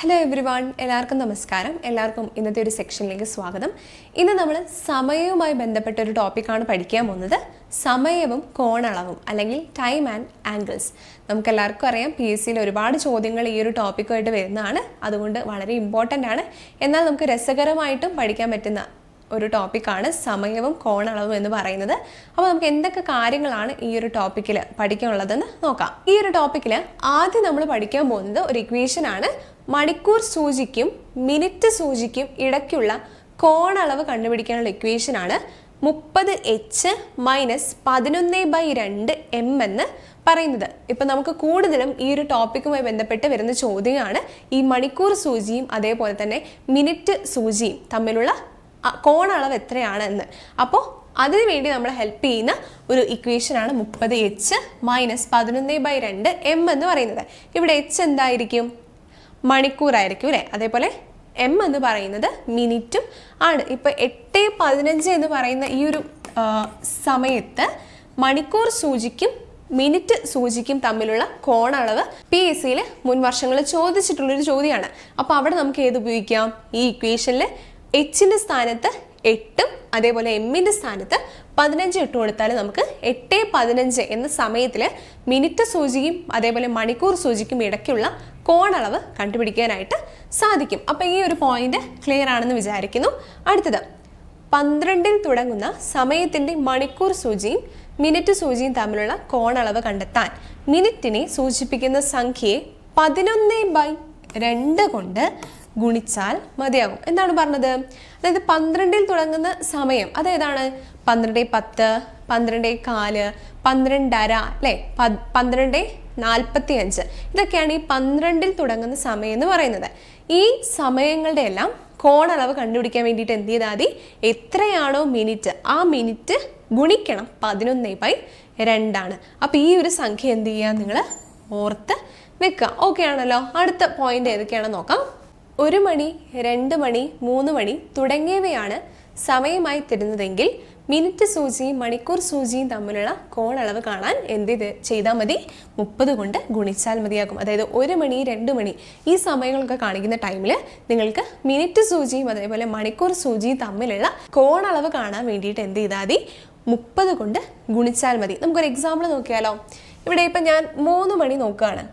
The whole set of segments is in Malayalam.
ഹലോ എവ്രി വൺ എല്ലാവർക്കും നമസ്കാരം. എല്ലാവർക്കും ഇന്നത്തെ ഒരു സെക്ഷനിലേക്ക് സ്വാഗതം. ഇന്ന് നമ്മൾ സമയവുമായി ബന്ധപ്പെട്ട ഒരു ടോപ്പിക്കാണ് പഠിക്കാൻ പോകുന്നത്. സമയവും കോണളവും അല്ലെങ്കിൽ ടൈം ആൻഡ് ആംഗിൾസ് നമുക്ക് എല്ലാവർക്കും അറിയാം പി എസ് സിയിൽ ഒരുപാട് ചോദ്യങ്ങൾ ഈ ഒരു ടോപ്പിക്കുമായിട്ട് വരുന്നതാണ്. അതുകൊണ്ട് വളരെ ഇമ്പോർട്ടന്റ് ആണ്. എന്നാൽ നമുക്ക് രസകരമായിട്ടും പഠിക്കാൻ പറ്റുന്ന ഒരു ടോപ്പിക്കാണ് സമയവും കോണളവും എന്ന് പറയുന്നത്. അപ്പോൾ നമുക്ക് എന്തൊക്കെ കാര്യങ്ങളാണ് ഈ ഒരു ടോപ്പിക്കിൽ പഠിക്കാനുള്ളതെന്ന് നോക്കാം. ഈ ഒരു ടോപ്പിക്കിൽ ആദ്യം നമ്മൾ പഠിക്കാൻ പോകുന്നത് ഒരു ഇക്വേഷൻ ആണ്. മണിക്കൂർ സൂചിക്കും മിനിറ്റ് സൂചിക്കും ഇടയ്ക്കുള്ള കോണളവ് കണ്ടുപിടിക്കാനുള്ള ഇക്വേഷൻ ആണ്. മുപ്പത് എച്ച് മൈനസ് പതിനൊന്ന് ബൈ രണ്ട് എം എന്ന് പറയുന്നത്. ഇപ്പം നമുക്ക് കൂടുതലും ഈ ഒരു ടോപ്പിക്കുമായി ബന്ധപ്പെട്ട് വരുന്ന ചോദ്യമാണ് ഈ മണിക്കൂർ സൂചിയും അതേപോലെ തന്നെ മിനിറ്റ് സൂചിയും തമ്മിലുള്ള കോണളവ് എത്രയാണ് എന്ന് അപ്പോൾ അതിനു വേണ്ടി നമ്മൾ ഹെൽപ്പ് ചെയ്യുന്ന ഒരു ഇക്വേഷനാണ് മുപ്പത് എച്ച് മൈനസ് പതിനൊന്ന് ബൈ രണ്ട് എം എന്ന് പറയുന്നത്. ഇവിടെ എച്ച് എന്തായിരിക്കും? മണിക്കൂറായിരിക്കും അല്ലേ? അതേപോലെ എം എന്ന് പറയുന്നത് മിനിറ്റും ആണ്. ഇപ്പോൾ എട്ട് പതിനഞ്ച് എന്ന് പറയുന്ന ഈ ഒരു സമയത്ത് മണിക്കൂർ സൂചിക്കും മിനിറ്റ് സൂചിക്കും തമ്മിലുള്ള കോണളവ് പി എസ് സിയിൽ മുൻ വർഷങ്ങളിൽ ചോദിച്ചിട്ടുള്ളൊരു ചോദ്യമാണ്. അപ്പോൾ അവിടെ നമുക്ക് ഏത് ഉപയോഗിക്കാം? ഈ ഇക്വേഷനിൽ എച്ചിന്റെ സ്ഥാനത്ത് എട്ടും അതേപോലെ എമ്മിന്റെ സ്ഥാനത്ത് പതിനഞ്ച് ഇട്ട് കൊടുത്താൽ നമുക്ക് എട്ട് പതിനഞ്ച് എന്ന സമയത്തിൽ മിനിറ്റ് സൂചിയും അതേപോലെ മണിക്കൂർ സൂചിക്കും ഇടയ്ക്കുള്ള കോണളവ് കണ്ടുപിടിക്കാനായിട്ട് സാധിക്കും. അപ്പോൾ ഈ ഒരു പോയിന്റ് ക്ലിയർ ആണെന്ന് വിചാരിക്കുന്നു. അടുത്തത് പന്ത്രണ്ടിൽ തുടങ്ങുന്ന സമയത്തിന്റെ മണിക്കൂർ സൂചിയും മിനിറ്റ് സൂചിയും തമ്മിലുള്ള കോണളവ് കണ്ടെത്താൻ മിനിറ്റിനെ സൂചിപ്പിക്കുന്ന സംഖ്യയെ പതിനൊന്ന് ബൈ രണ്ട് കൊണ്ട് ഗുണിച്ചാൽ മതിയാകും. എന്താണ് പറഞ്ഞത്? അതായത് പന്ത്രണ്ടിൽ തുടങ്ങുന്ന സമയം അതേതാണ്? പന്ത്രണ്ട് പത്ത് പന്ത്രണ്ട് കാൽ പന്ത്രണ്ടര അല്ലേ? പന്ത്രണ്ട് നാൽപ്പത്തി അഞ്ച് ഇതൊക്കെയാണ് ഈ പന്ത്രണ്ടിൽ തുടങ്ങുന്ന സമയം എന്ന് പറയുന്നത്. ഈ സമയങ്ങളുടെ എല്ലാം കോണളവ് കണ്ടുപിടിക്കാൻ വേണ്ടിയിട്ട് എന്ത് ചെയ്താൽ മതി? എത്രയാണോ മിനിറ്റ് ആ മിനിറ്റ് ഗുണിക്കണം. പതിനൊന്ന് ബൈ രണ്ടാണ്. അപ്പോൾ ഈ ഒരു സംഖ്യ എന്ത് ചെയ്യുക? നിങ്ങൾ ഓർത്ത് വെക്കുക. ഓക്കെ ആണല്ലോ. അടുത്ത പോയിന്റ് ഏതൊക്കെയാണെന്ന് നോക്കാം. ഒരു മണി രണ്ട് മണി മൂന്ന് മണി തുടങ്ങിയവയാണ് സമയമായി തരുന്നതെങ്കിൽ മിനിറ്റ് സൂചിയും മണിക്കൂർ സൂചിയും തമ്മിലുള്ള കോണളവ് കാണാൻ എന്ത് ചെയ്താൽ മതി? മുപ്പത് കൊണ്ട് ഗുണിച്ചാൽ മതിയാകും. അതായത് ഒരു മണി രണ്ട് മണി ഈ സമയങ്ങളൊക്കെ കാണിക്കുന്ന ടൈമിൽ നിങ്ങൾക്ക് മിനിറ്റ് സൂചിയും അതേപോലെ മണിക്കൂർ സൂചിയും തമ്മിലുള്ള കോണളവ് കാണാൻ വേണ്ടിയിട്ട് എന്ത് ചെയ്താൽ മതി? മുപ്പത് കൊണ്ട് ഗുണിച്ചാൽ മതി. നമുക്കൊരു എക്സാമ്പിൾ നോക്കിയാലോ. ഇവിടെ ഇപ്പം ഞാൻ മൂന്ന് മണി നോക്കുകയാണ്.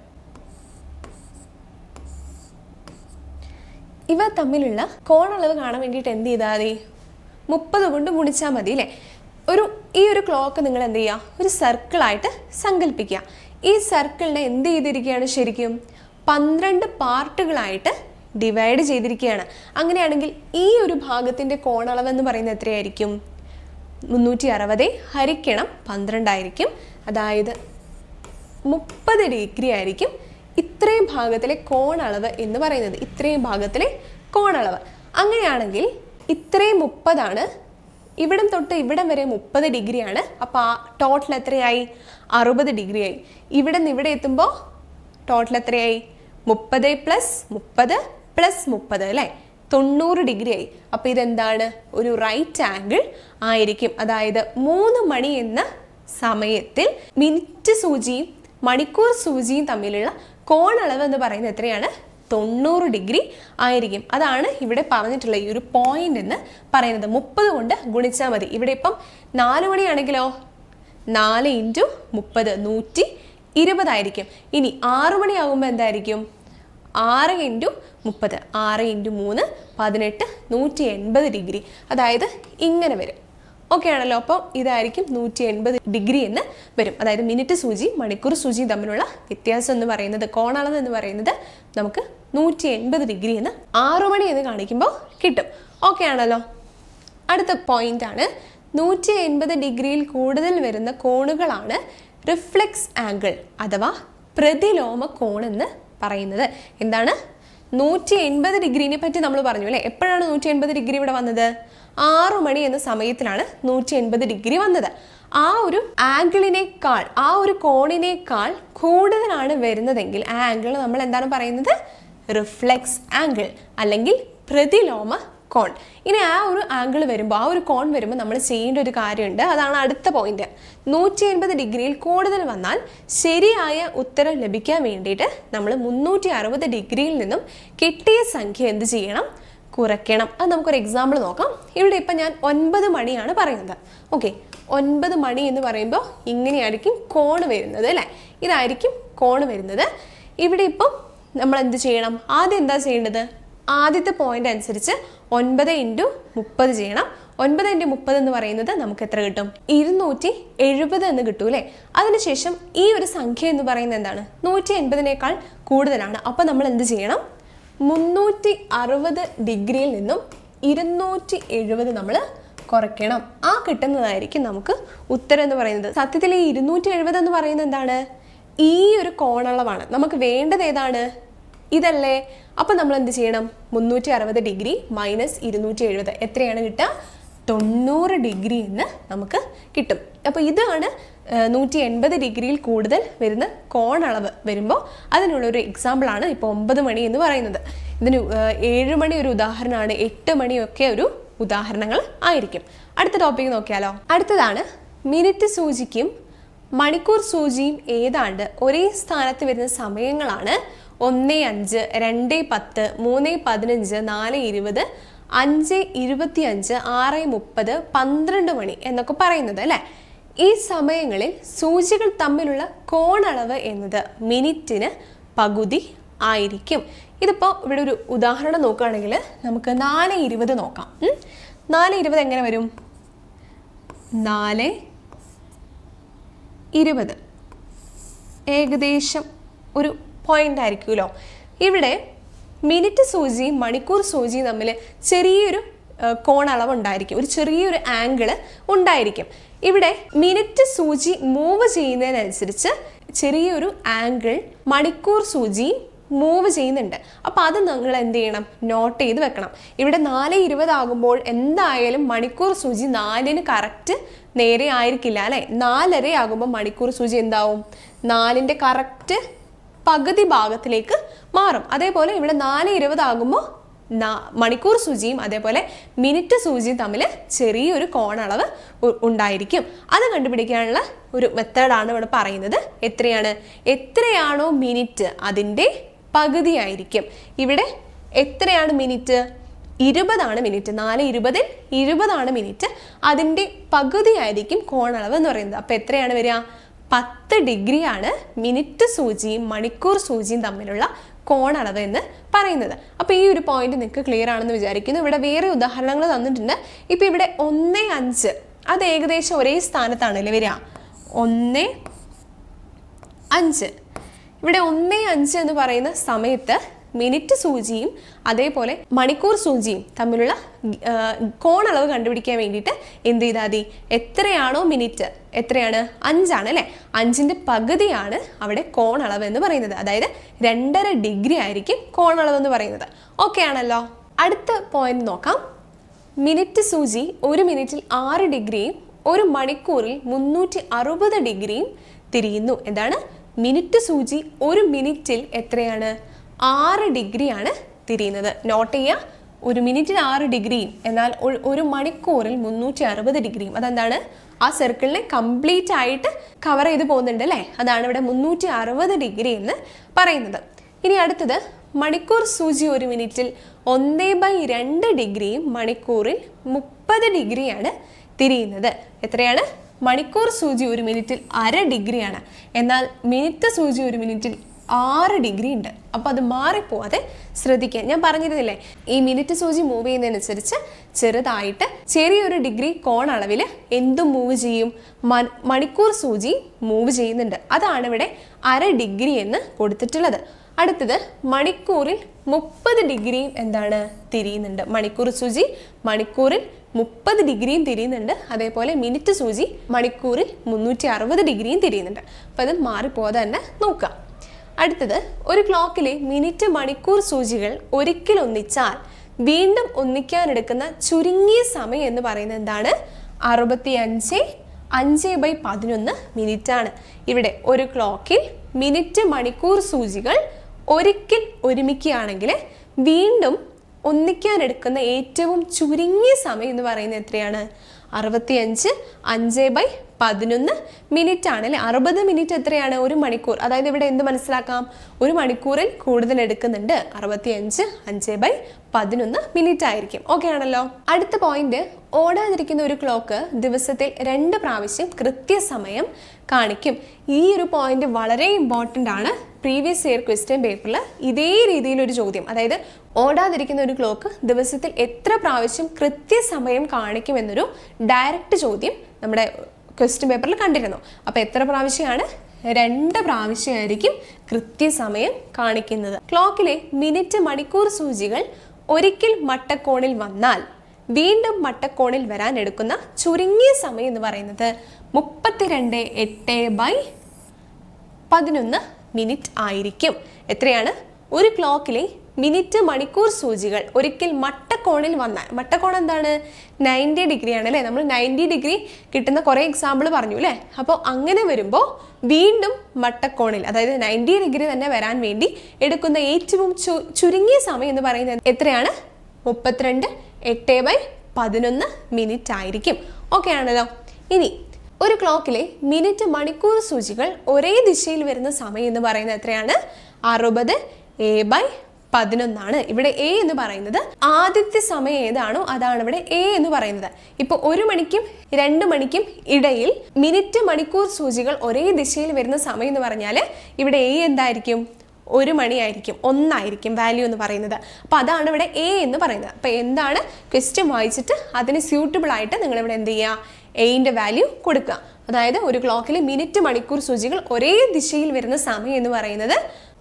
ഇവ തമ്മിലുള്ള കോണളവ് കാണാൻ വേണ്ടിയിട്ട് എന്ത് ചെയ്താൽ മതി? മുപ്പത് കൊണ്ട് ഗുണിച്ചാൽ മതി അല്ലേ? ഒരു ഈ ഒരു ക്ലോക്ക് നിങ്ങൾ എന്ത് ചെയ്യുക ഒരു സർക്കിളായിട്ട് സങ്കല്പിക്കുക ഈ സർക്കിളിനെ എന്ത് ചെയ്തിരിക്കുകയാണ് ശരിക്കും? പന്ത്രണ്ട് പാർട്ടുകളായിട്ട് ഡിവൈഡ് ചെയ്തിരിക്കുകയാണ്. അങ്ങനെയാണെങ്കിൽ ഈ ഒരു ഭാഗത്തിന്റെ കോണളവ് എന്ന് പറയുന്നത് എത്രയായിരിക്കും? മുന്നൂറ്റി അറുപത് ഹരിക്കണം പന്ത്രണ്ടായിരിക്കും. അതായത് മുപ്പത് ഡിഗ്രി ആയിരിക്കും. ഇത്രയും ഭാഗത്തിലെ കോണളവ് എന്ന് പറയുന്നത് ഇത്രയും ഭാഗത്തിലെ കോണളവ്. അങ്ങനെയാണെങ്കിൽ ഇത്രയും മുപ്പതാണ് ഇവിടം തൊട്ട് ഇവിടം വരെ മുപ്പത് ഡിഗ്രിയാണ്. അപ്പോൾ ആ ടോട്ടൽ എത്രയായി? അറുപത് ഡിഗ്രിയായി. ഇവിടെ നിന്ന് ഇവിടെ എത്തുമ്പോൾ ടോട്ടൽ എത്രയായി? മുപ്പത് പ്ലസ് മുപ്പത് പ്ലസ് മുപ്പത് അല്ലേ? തൊണ്ണൂറ് ഡിഗ്രിയായി. അപ്പോൾ ഇതെന്താണ്? ഒരു റൈറ്റ് ആംഗിൾ ആയിരിക്കും. അതായത് മൂന്ന് മണി എന്ന സമയത്തിൽ മിനിറ്റ് സൂചിയും മണിക്കൂർ സൂചിയും തമ്മിലുള്ള കോണളവ് എന്ന് പറയുന്നത് എത്രയാണ്? തൊണ്ണൂറ് ഡിഗ്രി ആയിരിക്കും. അതാണ് ഇവിടെ പറഞ്ഞിട്ടുള്ള ഈ ഒരു പോയിന്റ് എന്ന് പറയുന്നത്. മുപ്പത് കൊണ്ട് ഗുണിച്ചാൽ മതി. ഇവിടെ ഇപ്പം നാല് മണിയാണെങ്കിലോ? നാല് ഇന്റു മുപ്പത് നൂറ്റി ഇരുപതായിരിക്കും ഇനി ആറു മണിയാകുമ്പോൾ എന്തായിരിക്കും? ആറ് ഇന്റു മുപ്പത്. ആറ് ഇന്റു മൂന്ന് പതിനെട്ട് നൂറ്റി എൺപത് ഡിഗ്രി. അതായത് ഇങ്ങനെ വരും. ഓക്കെ ആണല്ലോ. അപ്പോൾ ഇതായിരിക്കും നൂറ്റി എൺപത് ഡിഗ്രി എന്ന് വരും. അതായത് മിനിറ്റ് സൂചി മണിക്കൂർ സൂചി തമ്മിലുള്ള വ്യത്യാസം എന്ന് പറയുന്നത് കോണളവ് എന്ന് പറയുന്നത് നമുക്ക് നൂറ്റി എൺപത് ഡിഗ്രി എന്ന് ആറു മണി എന്ന് കാണിക്കുമ്പോൾ കിട്ടും. ഓക്കെ ആണല്ലോ. അടുത്ത പോയിന്റ് ആണ്. നൂറ്റി എൺപത് ഡിഗ്രിയിൽ കൂടുതൽ വരുന്ന കോണുകളാണ് റിഫ്ലെക്സ് ആംഗിൾ അഥവാ പ്രതിലോമ കോൺ എന്ന് പറയുന്നത്. എന്താണ്? നൂറ്റി എൺപത് ഡിഗ്രീനെ പറ്റി നമ്മൾ പറഞ്ഞു അല്ലേ? എപ്പോഴാണ് നൂറ്റി എൺപത് ഡിഗ്രി ഇവിടെ വന്നത്? ആറു മണി എന്ന സമയത്തിലാണ് നൂറ്റി എൺപത് ഡിഗ്രി വന്നത്. ആ ഒരു ആംഗിളിനേക്കാൾ ആ ഒരു കോണിനേക്കാൾ കൂടുതലാണ് വരുന്നതെങ്കിൽ ആ ആംഗിൾ നമ്മൾ എന്താണ് പറയുന്നത്? റിഫ്ലെക്സ് ആംഗിൾ അല്ലെങ്കിൽ പ്രതിലോമ കോൺ. ഇനി ആ ഒരു ആംഗിൾ വരുമ്പോൾ ആ ഒരു കോൺ വരുമ്പോൾ നമ്മൾ ചെയ്യേണ്ട ഒരു കാര്യമുണ്ട്. അതാണ് അടുത്ത പോയിന്റ് നൂറ്റി എൺപത് ഡിഗ്രിയിൽ കൂടുതൽ വന്നാൽ ശരിയായ ഉത്തരം ലഭിക്കാൻ വേണ്ടിയിട്ട് നമ്മൾ മുന്നൂറ്റി അറുപത് ഡിഗ്രിയിൽ നിന്നും കിട്ടിയ സംഖ്യ എന്ത് ചെയ്യണം? കുറയ്ക്കണം. അത് നമുക്കൊരു എക്സാമ്പിൾ നോക്കാം. ഇവിടെ ഇപ്പം ഞാൻ ഒൻപത് മണിയാണ് പറയുന്നത്. ഓക്കെ ഒൻപത് മണി എന്ന് പറയുമ്പോൾ ഇങ്ങനെയായിരിക്കും കോണ് വരുന്നത് അല്ലേ? ഇതായിരിക്കും കോണ് വരുന്നത്. ഇവിടെ ഇപ്പം നമ്മൾ എന്ത് ചെയ്യണം? ആദ്യം എന്താ ചെയ്യേണ്ടത്? ആദ്യത്തെ പോയിന്റ് അനുസരിച്ച് ഒൻപത് ഇന്റു മുപ്പത് ചെയ്യണം. ഒൻപത് ഇന്റു മുപ്പത് എന്ന് പറയുന്നത് നമുക്ക് എത്ര കിട്ടും? ഇരുന്നൂറ്റി എഴുപത് എന്ന് കിട്ടും അല്ലേ? അതിനുശേഷം ഈ ഒരു സംഖ്യ എന്ന് പറയുന്നത് എന്താണ്? നൂറ്റി എൺപതിനേക്കാൾ കൂടുതലാണ്. അപ്പം നമ്മൾ എന്ത് ചെയ്യണം? മുന്നൂറ്റി അറുപത് ഡിഗ്രിയിൽ നിന്നും ഇരുന്നൂറ്റി എഴുപത് നമ്മൾ കുറയ്ക്കണം. ആ കിട്ടുന്നതായിരിക്കും നമുക്ക് ഉത്തരം എന്ന് പറയുന്നത്. സത്യത്തിൽ ഈ ഇരുന്നൂറ്റി എഴുപത് എന്ന് പറയുന്നത് എന്താണ്? ഈ ഒരു കോണളവാണ്. നമുക്ക് വേണ്ടത് ഏതാണ്? ഇതല്ലേ? അപ്പം നമ്മൾ എന്ത് ചെയ്യണം? മുന്നൂറ്റി അറുപത് ഡിഗ്രി മൈനസ് ഇരുന്നൂറ്റി എഴുപത് എത്രയാണ് കിട്ടുക? തൊണ്ണൂറ് ഡിഗ്രി എന്ന് നമുക്ക് കിട്ടും. അപ്പോൾ ഇതാണ് നൂറ്റി എൺപത് ഡിഗ്രിയിൽ കൂടുതൽ വരുന്ന കോൺ അളവ് വരുമ്പോൾ അതിനുള്ളൊരു എക്സാമ്പിളാണ് ഇപ്പോൾ ഒമ്പത് മണി എന്ന് പറയുന്നത്. ഇതിന് ഏഴ് മണി ഒരു ഉദാഹരണമാണ് എട്ട് മണിയൊക്കെ ഒരു ഉദാഹരണങ്ങൾ ആയിരിക്കും. അടുത്ത ടോപ്പിക് നോക്കിയാലോ? അടുത്തതാണ് മിനിറ്റ് സൂചിക്കും മണിക്കൂർ സൂചിയും ഏതാണ്ട് ഒരേ സ്ഥാനത്ത് വരുന്ന സമയങ്ങളാണ് ഒന്ന് അഞ്ച് രണ്ട് പത്ത് മൂന്ന് പതിനഞ്ച് നാല് ഇരുപത് അഞ്ച് ഇരുപത്തി അഞ്ച് ആറ് മുപ്പത് പന്ത്രണ്ട് മണി എന്നൊക്കെ പറയുന്നത് അല്ലേ? ഈ സമയങ്ങളിൽ സൂചികൾ തമ്മിലുള്ള കോണളവ് എന്നത് മിനിറ്റിന് പകുതി ആയിരിക്കും. ഇതിപ്പോൾ ഇവിടെ ഒരു ഉദാഹരണം നോക്കുകയാണെങ്കിൽ നമുക്ക് നാല് ഇരുപത് നോക്കാം. നാല് ഇരുപത് എങ്ങനെ വരും? നാല് ഇരുപത്. ഏകദേശം ഒരു പോയിന്റ് ആയിരിക്കുമല്ലോ ഇവിടെ മിനിറ്റ് സൂചിയും മണിക്കൂർ സൂചിയും തമ്മിൽ ചെറിയൊരു കോണളവ് ഉണ്ടായിരിക്കും. ഒരു ചെറിയൊരു ആംഗിൾ ഉണ്ടായിരിക്കും. ഇവിടെ മിനിറ്റ് സൂചി മൂവ് ചെയ്യുന്നതിനനുസരിച്ച് ചെറിയൊരു ആംഗിൾ മണിക്കൂർ സൂചി മൂവ് ചെയ്യുന്നുണ്ട്. അപ്പം അത് നിങ്ങൾ എന്ത് ചെയ്യണം? നോട്ട് ചെയ്ത് വെക്കണം. ഇവിടെ നാല് ഇരുപതാകുമ്പോൾ എന്തായാലും മണിക്കൂർ സൂചി നാലിന് കറക്റ്റ് നേരെ ആയിരിക്കില്ല അല്ലേ? നാലര ആകുമ്പോൾ മണിക്കൂർ സൂചി എന്താവും? നാലിന്റെ കറക്റ്റ് പകുതി ഭാഗത്തിലേക്ക് മാറും. അതേപോലെ ഇവിടെ നാല് ഇരുപതാകുമ്പോൾ മണിക്കൂർ സൂചിയും അതേപോലെ മിനിറ്റ് സൂചിയും തമ്മിൽ ചെറിയൊരു കോണളവ് ഉണ്ടായിരിക്കും. അത് കണ്ടുപിടിക്കാനുള്ള ഒരു മെത്തേഡാണ് ഇവിടെ പറയുന്നത്. എത്രയാണ്? എത്രയാണോ മിനിറ്റ് അതിന്റെ പകുതിയായിരിക്കും. ഇവിടെ എത്രയാണ് മിനിറ്റ്? ഇരുപതാണ് മിനിറ്റ്. നാല് ഇരുപതിൽ ഇരുപതാണ് മിനിറ്റ്. അതിന്റെ പകുതിയായിരിക്കും കോണളവ് എന്ന് പറയുന്നത്. അപ്പോൾ എത്രയാണ് വരിക? പത്ത് ഡിഗ്രിയാണ് മിനിറ്റ് സൂചിയും മണിക്കൂർ സൂചിയും തമ്മിലുള്ള കോണളവ് എന്ന് പറയുന്നത്. അപ്പോൾ ഈ ഒരു പോയിന്റ് നിങ്ങൾക്ക് ക്ലിയർ ആണെന്ന് വിചാരിക്കുന്നു. ഇവിടെ വേറെ ഉദാഹരണങ്ങൾ തന്നിട്ടുണ്ട്. ഇപ്പോൾ ഇവിടെ ഒന്ന് അഞ്ച് അത് ഏകദേശം ഒരേ സ്ഥാനത്താണ് അല്ലേ വരിക? ഒന്ന് അഞ്ച്. ഇവിടെ ഒന്ന് അഞ്ച് എന്ന് പറയുന്ന സമയത്ത് മിനിറ്റ് സൂചിയും അതേപോലെ മണിക്കൂർ സൂചിയും തമ്മിലുള്ള കോണളവ് കണ്ടുപിടിക്കാൻ വേണ്ടിയിട്ട് എന്ത് ചെയ്താൽ മതി? എത്രയാണോ മിനിറ്റ് എത്രയാണ്? അഞ്ചാണ് അല്ലേ? അഞ്ചിന്റെ പകുതിയാണ് അവിടെ കോണളവ് എന്ന് പറയുന്നത്. അതായത് രണ്ടര ഡിഗ്രി ആയിരിക്കും കോണളവ് എന്ന് പറയുന്നത്. ഓക്കെ ആണല്ലോ. അടുത്ത പോയിന്റ് നോക്കാം. മിനിറ്റ് സൂചി ഒരു മിനിറ്റിൽ ആറ് ഡിഗ്രിയും ഒരു മണിക്കൂറിൽ മുന്നൂറ്റി അറുപത് ഡിഗ്രിയും തിരിയുന്നു. എന്താണ്? മിനിറ്റ് സൂചി ഒരു മിനിറ്റിൽ എത്രയാണ്? ആറ് ഡിഗ്രിയാണ് തിരിയുന്നത്. നോട്ട് ചെയ്യുക ഒരു മിനിറ്റിൽ ആറ് ഡിഗ്രിയും എന്നാൽ ഒരു- മണിക്കൂറിൽ മുന്നൂറ്റി അറുപത് ഡിഗ്രിയും. അതെന്താണ്? ആ സർക്കിളിനെ കംപ്ലീറ്റ് ആയിട്ട് കവർ ചെയ്ത് പോകുന്നുണ്ട് അല്ലേ? അതാണ് ഇവിടെ മുന്നൂറ്റി അറുപത് ഡിഗ്രി എന്ന് പറയുന്നത്. ഇനി അടുത്തത് മണിക്കൂർ സൂചി ഒരു മിനിറ്റിൽ ഒന്നേ ബൈ രണ്ട് ഡിഗ്രിയും മണിക്കൂറിൽ മുപ്പത് ഡിഗ്രിയാണ് തിരിയുന്നത്. എത്രയാണ്? മണിക്കൂർ സൂചി ഒരു മിനിറ്റിൽ അര ഡിഗ്രിയാണ്. എന്നാൽ മിനിറ്റ് സൂചി ഒരു മിനിറ്റിൽ ആറ് ഡിഗ്രി ഉണ്ട്. അപ്പോൾ അത് മാറിപ്പോവാതെ ശ്രദ്ധിക്കുക. ഞാൻ പറഞ്ഞിരുന്നില്ലേ ഈ മിനിറ്റ് സൂചി മൂവ് ചെയ്യുന്നതിനനുസരിച്ച് ചെറുതായിട്ട് ചെറിയൊരു ഡിഗ്രി കോൺ അളവിൽ എന്തും മൂവ് ചെയ്യും. മണിക്കൂർ സൂചി മൂവ് ചെയ്യുന്നുണ്ട്. അതാണ് ഇവിടെ അര ഡിഗ്രി എന്ന് കൊടുത്തിട്ടുള്ളത്. അടുത്തത് മണിക്കൂറിൽ മുപ്പത് ഡിഗ്രിയും എന്താണ് തിരിയുന്നുണ്ട്. മണിക്കൂർ സൂചി മണിക്കൂറിൽ മുപ്പത് ഡിഗ്രിയും തിരിയുന്നുണ്ട്. അതേപോലെ മിനിറ്റ് സൂചി മണിക്കൂറിൽ മുന്നൂറ്റി അറുപത് ഡിഗ്രിയും തിരിയുന്നുണ്ട്. അപ്പോൾ അത് മാറിപ്പോകാതെ തന്നെ നോക്കാം അടുത്തത് ഒരു ക്ലോക്കിലെ മിനിറ്റ് മണിക്കൂർ സൂചികൾ ഒരിക്കൽ ഒന്നിച്ചാൽ വീണ്ടും ഒന്നിക്കാനെടുക്കുന്ന ചുരുങ്ങിയ സമയം എന്ന് പറയുന്നത് എന്താണ്? അറുപത്തി അഞ്ച് അഞ്ച് ബൈ പതിനൊന്ന് മിനിറ്റ് ആണ് ഇവിടെ ഒരു ക്ലോക്കിൽ മിനിറ്റ് മണിക്കൂർ സൂചികൾ ഒരിക്കൽ ഒരുമിക്കുകയാണെങ്കിൽ വീണ്ടും ഒന്നിക്കാൻ എടുക്കുന്ന ഏറ്റവും ചുരുങ്ങിയ സമയം എന്ന് പറയുന്നത് എത്രയാണ്? അറുപത്തിയഞ്ച് അഞ്ച് ബൈ പതിനൊന്ന് മിനിറ്റ് ആണ് അല്ലെ? അറുപത് മിനിറ്റ് എത്രയാണ്? ഒരു മണിക്കൂർ. അതായത് ഇവിടെ എന്ത് മനസ്സിലാക്കാം? ഒരു മണിക്കൂറിൽ കൂടുതൽ എടുക്കുന്നുണ്ട്. അറുപത്തി അഞ്ച് ബൈ പതിനൊന്ന് മിനിറ്റ് ആയിരിക്കും ഓക്കെ ആണല്ലോ? അടുത്ത പോയിന്റ് ഓടാതിരിക്കുന്ന ഒരു ക്ലോക്ക് ദിവസത്തിൽ രണ്ട് പ്രാവശ്യം കൃത്യസമയം കാണിക്കും. ഈ ഒരു പോയിന്റ് വളരെ ഇമ്പോർട്ടന്റ് ആണ്. പ്രീവിയസ് ഇയർ ക്വസ്റ്റ്യൻ പേപ്പറിൽ ഇതേ രീതിയിലൊരു ചോദ്യം. അതായത് ഓടാതിരിക്കുന്ന ഒരു ക്ലോക്ക് ദിവസത്തിൽ എത്ര പ്രാവശ്യം കൃത്യസമയം കാണിക്കും എന്നൊരു ഡയറക്റ്റ് ചോദ്യം നമ്മുടെ ക്വസ്റ്റ്യൻ പേപ്പറിൽ കണ്ടിരുന്നു. അപ്പോൾ എത്ര പ്രാവശ്യമാണ്? രണ്ട് പ്രാവശ്യമായിരിക്കും കൃത്യസമയം കാണിക്കുന്നത്. ക്ലോക്കിലെ മിനിറ്റ് മണിക്കൂർ സൂചികൾ ഒരിക്കൽ മട്ടക്കോണിൽ വന്നാൽ വീണ്ടും മട്ടക്കോണിൽ വരാൻ എടുക്കുന്ന ചുരുങ്ങിയ സമയം എന്ന് പറയുന്നത് മുപ്പത്തിരണ്ട് എട്ട് ബൈ പതിനൊന്ന് മിനിറ്റ് ആയിരിക്കും. എത്രയാണ്? ഒരു ക്ലോക്കിലെ മിനിറ്റ് മണിക്കൂർ സൂചികൾ ഒരിക്കൽ മട്ടക്കോണിൽ വന്നാൽ മട്ടക്കോൺ എന്താണ്? നയന്റി ഡിഗ്രി ആണ് അല്ലേ? നമ്മൾ നയന്റി ഡിഗ്രി കിട്ടുന്ന കുറേ എക്സാമ്പിൾ പറഞ്ഞു അല്ലേ? അപ്പോൾ അങ്ങനെ വരുമ്പോൾ വീണ്ടും മട്ടക്കോണിൽ അതായത് നയന്റി ഡിഗ്രി തന്നെ വരാൻ വേണ്ടി എടുക്കുന്ന ഏറ്റവും ചുരുങ്ങിയ സമയം എന്ന് പറയുന്നത് എത്രയാണ്? മുപ്പത്തിരണ്ട് എട്ട് ബൈ പതിനൊന്ന് മിനിറ്റ് ആയിരിക്കും. ഓക്കെ ആണല്ലോ. ഇനി ഒരു ക്ലോക്കിലെ മിനിറ്റ് മണിക്കൂർ സൂചികൾ ഒരേ ദിശയിൽ വരുന്ന സമയം എന്ന് പറയുന്നത് എത്രയാണ്? അറുപത് എ ബൈ പതിനൊന്നാണ്. ഇവിടെ എ എന്ന് പറയുന്നത് ആദ്യത്തെ സമയം ഏതാണോ അതാണ് ഇവിടെ എ എന്ന് പറയുന്നത്. ഇപ്പോൾ ഒരു മണിക്കും രണ്ട് മണിക്കും ഇടയിൽ മിനിറ്റ് മണിക്കൂർ സൂചികൾ ഒരേ ദിശയിൽ വരുന്ന സമയം എന്ന് പറഞ്ഞാൽ ഇവിടെ എ എന്തായിരിക്കും? ഒരു മണിയായിരിക്കും. ഒന്നായിരിക്കും വാല്യൂ എന്ന് പറയുന്നത്. അപ്പോൾ അതാണ് ഇവിടെ എ എന്ന് പറയുന്നത്. അപ്പോൾ എന്താണ്? ക്വസ്റ്റ്യൻ വായിച്ചിട്ട് അതിന് സ്യൂട്ടബിൾ ആയിട്ട് നിങ്ങൾ ഇവിടെ എന്ത് ചെയ്യുക എയിന്റെ വാല്യൂ കൊടുക്കുക. അതായത് ഒരു ക്ലോക്കിൽ മിനിറ്റ് മണിക്കൂർ സൂചികൾ ഒരേ ദിശയിൽ വരുന്ന സമയം എന്ന് പറയുന്നത്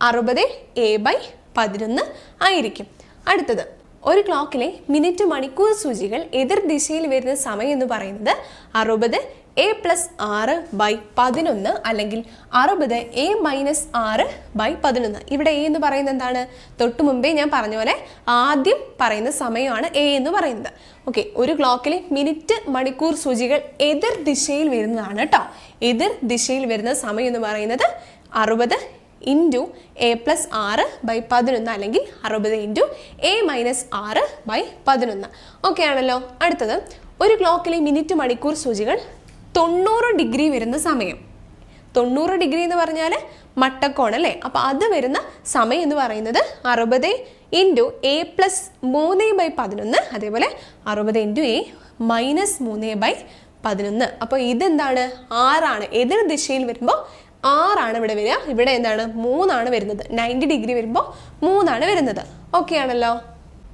അറുപത് എ ബൈ പതിനൊന്ന് ആയിരിക്കും. അടുത്തത് ഒരു ക്ലോക്കിലെ മിനിറ്റ് മണിക്കൂർ സൂചികൾ എതിർ ദിശയിൽ വരുന്ന സമയം എന്ന് പറയുന്നത് അറുപത് എ പ്ലസ് ആറ് ബൈ പതിനൊന്ന് അല്ലെങ്കിൽ അറുപത് എ മൈനസ് ആറ് ബൈ പതിനൊന്ന്. ഇവിടെ എ എന്ന് പറയുന്നത് എന്താണ്? തൊട്ട് മുമ്പേ ഞാൻ പറഞ്ഞ പോലെ ആദ്യം പറയുന്ന സമയമാണ് എ എന്ന് പറയുന്നത്. ഓക്കെ ഒരു ക്ലോക്കിലെ മിനിറ്റ് മണിക്കൂർ സൂചികൾ എതിർ ദിശയിൽ വരുന്നതാണ് കേട്ടോ എതിർ ദിശയിൽ വരുന്ന സമയം എന്ന് പറയുന്നത് അറുപത് ഇന്റു എ പ്ലസ് ആറ് ബൈ പതിനൊന്ന് അല്ലെങ്കിൽ അറുപത് ഇന്റു എ മൈനസ് ആറ് ബൈ പതിനൊന്ന്. ഓക്കെ ആണല്ലോ. അടുത്തത് ഒരു ക്ലോക്കിലെ മിനിറ്റ് മണിക്കൂർ സൂചികൾ തൊണ്ണൂറ് ഡിഗ്രി വരുന്ന സമയം. തൊണ്ണൂറ് ഡിഗ്രി എന്ന് പറഞ്ഞാൽ മട്ടക്കോൺ അല്ലേ? അപ്പോൾ അത് വരുന്ന സമയം എന്ന് പറയുന്നത് അറുപത് ഇന്റു എ പ്ലസ് മൂന്ന് ബൈ പതിനൊന്ന് അതേപോലെ അറുപത് ഇന്റു എ മൈനസ് മൂന്ന് ബൈ പതിനൊന്ന്. അപ്പോൾ ഇതെന്താണ്? ആറാണ് എതിർ ദിശയിൽ വരുമ്പോൾ ആറാണ് ഇവിടെ വരിക. ഇവിടെ എന്താണ്? മൂന്നാണ് വരുന്നത്. നയന്റി ഡിഗ്രി വരുമ്പോൾ മൂന്നാണ് വരുന്നത്. ഓക്കെ ആണല്ലോ.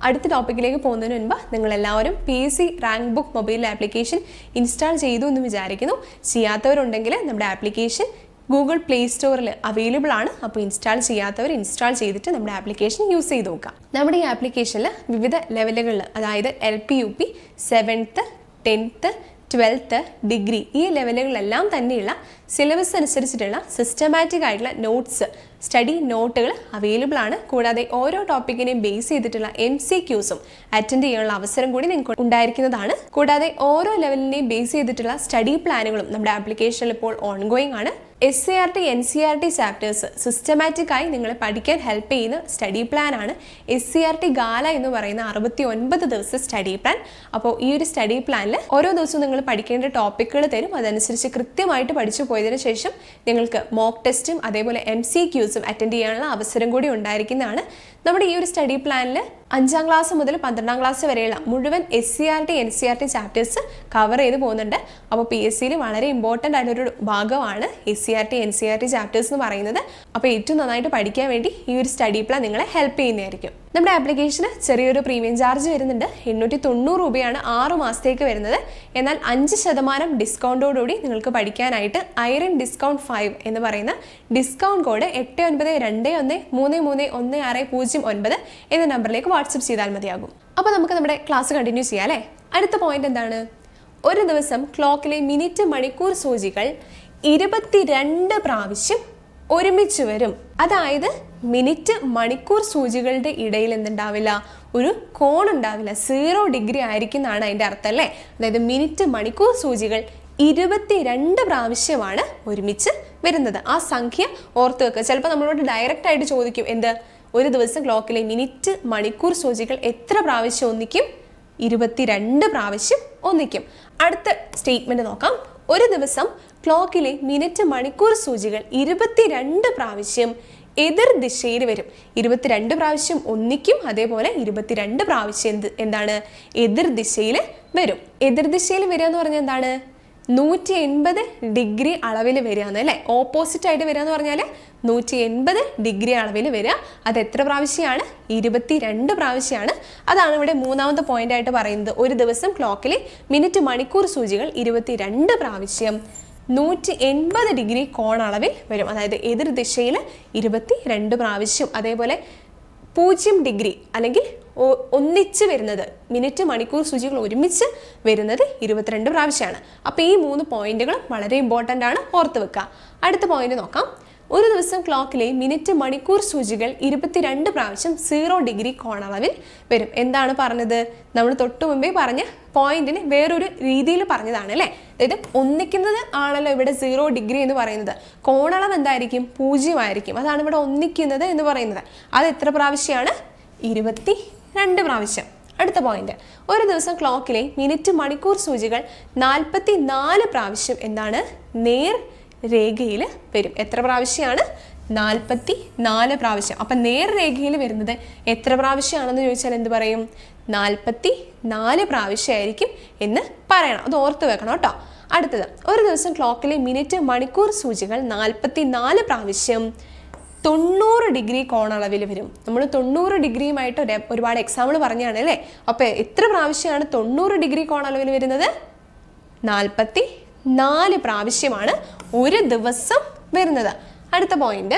അടുത്ത ടോപ്പിക്കിലേക്ക് പോകുന്നതിന് മുൻപ് നിങ്ങൾ എല്ലാവരും P S C rank book mobile application install ചെയ്തു എന്ന് വിചാരിക്കുന്നു. ചെയ്യാത്തവരുണ്ടെങ്കിൽ നമ്മുടെ ആപ്ലിക്കേഷൻ ഗൂഗിൾ പ്ലേ സ്റ്റോറിൽ അവൈലബിൾ ആണ്. അപ്പോൾ ഇൻസ്റ്റാൾ ചെയ്യാത്തവർ ഇൻസ്റ്റാൾ ചെയ്തിട്ട് നമ്മുടെ ആപ്ലിക്കേഷൻ യൂസ് ചെയ്ത് നോക്കാം. നമ്മുടെ ഈ ആപ്ലിക്കേഷനിൽ വിവിധ ലെവലുകളിൽ അതായത് L P U P seventh tenth twelfth degree ഈ ലെവലുകളിലെല്ലാം തന്നെയുള്ള സിലബസ് അനുസരിച്ചിട്ടുള്ള സിസ്റ്റമാറ്റിക് ആയിട്ടുള്ള നോട്ട്സ് സ്റ്റഡി നോട്ടുകൾ അവൈലബിൾ ആണ്. കൂടാതെ ഓരോ ടോപ്പിക്കിനെയും ബേസ് ചെയ്തിട്ടുള്ള എം സി ക്യൂസും അറ്റൻഡ് ചെയ്യാനുള്ള അവസരം കൂടി നിങ്ങൾക്ക് ഉണ്ടായിരിക്കുന്നതാണ്. കൂടാതെ ഓരോ ലെവലിനെയും ബേസ് ചെയ്തിട്ടുള്ള സ്റ്റഡി പ്ലാനുകളും നമ്മുടെ ആപ്ലിക്കേഷനിൽ ഇപ്പോൾ ഓൺഗോയിങ് ആണ്. S C R T N C R T chapters സിസ്റ്റമാറ്റിക്കായി നിങ്ങളെ പഠിക്കാൻ ഹെൽപ്പ് ചെയ്യുന്ന സ്റ്റഡി പ്ലാൻ ആണ് S C R T gala എന്ന് പറയുന്ന അറുപത്തി ഒൻപത് ദിവസത്തെ സ്റ്റഡി പ്ലാൻ അപ്പോൾ ഈ ഒരു സ്റ്റഡി പ്ലാനിൽ ഓരോ ദിവസവും നിങ്ങൾ പഠിക്കേണ്ട ടോപ്പിക്കുകൾ തരും. അതനുസരിച്ച് കൃത്യമായിട്ട് പഠിച്ചു പോയതിനു ശേഷം നിങ്ങൾക്ക് മോക്ക് ടെസ്റ്റും അതേപോലെ എം സി ക്യൂസും അറ്റൻഡ് ചെയ്യാനുള്ള അവസരം കൂടി ഉണ്ടായിരിക്കുന്നതാണ്. നമ്മുടെ ഈ ഒരു സ്റ്റഡി പ്ലാനിൽ അഞ്ചാം ക്ലാസ് മുതൽ പന്ത്രണ്ടാം ക്ലാസ് വരെയുള്ള മുഴുവൻ S C R T N C R T chapters cover ചെയ്ത് പോകുന്നുണ്ട്. അപ്പോൾ പി എസ് സിയിൽ വളരെ ഇമ്പോർട്ടന്റ് ആയിട്ടൊരു ഭാഗമാണ് S C R T N C R T chapters എന്ന് പറയുന്നത്. അപ്പോൾ ഏറ്റവും നന്നായിട്ട് പഠിക്കാൻ വേണ്ടി ഈ ഒരു സ്റ്റഡി പ്ലാൻ നിങ്ങളെ ഹെൽപ്പ് ചെയ്യുന്നതായിരിക്കും. നമ്മുടെ ആപ്ലിക്കേഷന് ചെറിയൊരു പ്രീമിയം ചാർജ് വരുന്നുണ്ട്. എണ്ണൂറ്റി തൊണ്ണൂറ് രൂപയാണ് ആറു മാസത്തേക്ക് വരുന്നത്. എന്നാൽ അഞ്ച് ശതമാനം ഡിസ്കൗണ്ടോടുകൂടി നിങ്ങൾക്ക് പഠിക്കാനായിട്ട് ഐറൺ ഡിസ്കൗണ്ട് ഫൈവ് എന്ന് പറയുന്ന ഡിസ്കൗണ്ട് കോഡ് എട്ട് ഒൻപത് രണ്ട് ഒന്ന് മൂന്ന് മൂന്ന് ഒന്ന് ആറ് പൂജ്യം ഒൻപത് എന്ന നമ്പറിലേക്ക് വാട്സപ്പ് ചെയ്താൽ മതിയാകും. അപ്പോൾ നമുക്ക് നമ്മുടെ ക്ലാസ് കണ്ടിന്യൂ ചെയ്യാം അല്ലേ? അടുത്ത പോയിന്റ് എന്താണ്? ഒരു ദിവസം ക്ലോക്കിലെ മിനിറ്റ് മണിക്കൂർ സൂചികൾ ഇരുപത്തിരണ്ട് പ്രാവശ്യം ഒരുമിച്ച് വരും. അതായത് മിനിറ്റ് മണിക്കൂർ സൂചികളുടെ ഇടയിൽ എന്തുണ്ടാവില്ല? ഒരു കോൺ ഉണ്ടാവില്ല. സീറോ ഡിഗ്രി ആയിരിക്കും എന്നാണ് അതിന്റെ അർത്ഥം അല്ലേ? അതായത് മിനിറ്റ് മണിക്കൂർ സൂചികൾ ഇരുപത്തിരണ്ട് പ്രാവശ്യമാണ് ഒരുമിച്ച് വരുന്നത്. ആ സംഖ്യ ഓർത്ത് വെക്കുക. ചിലപ്പോൾ നമ്മളോട് ഡയറക്റ്റ് ആയിട്ട് ചോദിക്കും എന്ത്? ഒരു ദിവസം ക്ലോക്കിലെ മിനിറ്റ് മണിക്കൂർ സൂചികൾ എത്ര പ്രാവശ്യം ഒന്നിക്കും? ഇരുപത്തിരണ്ട് പ്രാവശ്യം ഒന്നിക്കും. അടുത്ത സ്റ്റേറ്റ്മെന്റ് നോക്കാം. ഒരു ദിവസം ക്ലോക്കിലെ മിനിറ്റ് മണിക്കൂർ സൂചികൾ ഇരുപത്തിരണ്ട് പ്രാവശ്യം എതിർ ദിശയിൽ വരും. ഇരുപത്തിരണ്ട് പ്രാവശ്യം ഒന്നിക്കും അതേപോലെ ഇരുപത്തിരണ്ട് പ്രാവശ്യം എന്ത് എന്താണ് എതിർ ദിശയിൽ വരും. എതിർ ദിശയിൽ വരിക എന്ന് പറഞ്ഞാൽ എന്താണ്? നൂറ്റി എൺപത് ഡിഗ്രി അളവിൽ വരിക എന്ന് അല്ലേ? ഓപ്പോസിറ്റ് ആയിട്ട് വരിക എന്ന് പറഞ്ഞാൽ നൂറ്റി എൺപത് ഡിഗ്രി അളവിൽ വരിക. അത് എത്ര പ്രാവശ്യമാണ്? ഇരുപത്തി രണ്ട് പ്രാവശ്യമാണ്. അതാണ് ഇവിടെ മൂന്നാമത്തെ പോയിന്റ് ആയിട്ട് പറയുന്നത്. ഒരു ദിവസം ക്ലോക്കിലെ മിനിറ്റ് മണിക്കൂർ സൂചികൾ ഇരുപത്തി രണ്ട് പ്രാവശ്യം. നൂറ്റി എൺപത് ഡിഗ്രി കോണളവിൽ വരും. അതായത് എതിർ ദിശയിൽ ഇരുപത്തി രണ്ട് പ്രാവശ്യം. അതേപോലെ പൂജ്യം ഡിഗ്രി അല്ലെങ്കിൽ ഒന്നിച്ച് വരുന്നത് മിനിറ്റ് മണിക്കൂർ സൂചികൾ ഒരുമിച്ച് വരുന്നത് ഇരുപത്തിരണ്ട് പ്രാവശ്യമാണ്. അപ്പോൾ ഈ മൂന്ന് പോയിന്റുകളും വളരെ ഇമ്പോർട്ടന്റ് ആണ്. ഓർത്ത് വെക്കുക. അടുത്ത പോയിന്റ് നോക്കാം. ഒരു ദിവസം ക്ലോക്കിലെ മിനിറ്റ് മണിക്കൂർ സൂചികൾ ഇരുപത്തിരണ്ട് പ്രാവശ്യം സീറോ ഡിഗ്രി കോണളവിൽ വരും. എന്താണ് പറഞ്ഞത്? നമ്മൾ തൊട്ടു മുമ്പേ പറഞ്ഞ പോയിന്റിന് വേറൊരു രീതിയിൽ പറഞ്ഞതാണ് അല്ലേ? അതായത് ഒന്നിക്കുന്നത് ആണല്ലോ ഇവിടെ സീറോ ഡിഗ്രി എന്ന് പറയുന്നത്. കോണളവ് എന്തായിരിക്കും? പൂജ്യമായിരിക്കും. അതാണ് ഇവിടെ ഒന്നിക്കുന്നത് എന്ന് പറയുന്നത്. അത് എത്ര പ്രാവശ്യമാണ്? ഇരുപത്തി രണ്ട് പ്രാവശ്യം. അടുത്ത പോയിന്റ്. ഒരു ദിവസം ക്ലോക്കിലെ മിനിറ്റ് മണിക്കൂർ സൂചികൾ നാൽപ്പത്തി നാല് പ്രാവശ്യം എന്താണ് നേർ രേഖയിൽ വരും. എത്ര പ്രാവശ്യമാണ്? നാൽപ്പത്തി നാല് പ്രാവശ്യം. അപ്പം നേർരേഖയിൽ വരുന്നത് എത്ര പ്രാവശ്യമാണെന്ന് ചോദിച്ചാൽ എന്ത് പറയും? നാൽപ്പത്തി നാല് പ്രാവശ്യമായിരിക്കും എന്ന് പറയണം. അത് ഓർത്ത് വെക്കണം കേട്ടോ. അടുത്തത് ഒരു ദിവസം ക്ലോക്കിലെ മിനിറ്റ് മണിക്കൂർ സൂചികൾ നാൽപ്പത്തി നാല് പ്രാവശ്യം തൊണ്ണൂറ് ഡിഗ്രി കോണളവിൽ വരും. നമ്മൾ തൊണ്ണൂറ് ഡിഗ്രിയുമായിട്ട് ഒരു ഒരുപാട് എക്സാമ്പിൾ പറഞ്ഞാണ് അല്ലേ? അപ്പോൾ എത്ര പ്രാവശ്യമാണ് തൊണ്ണൂറ് ഡിഗ്രി കോണളവിൽ വരുന്നത്? നാൽപ്പത്തി നാല് പ്രാവശ്യമാണ് ഒരു ദിവസം വരുന്നത്. അടുത്ത പോയിന്റ്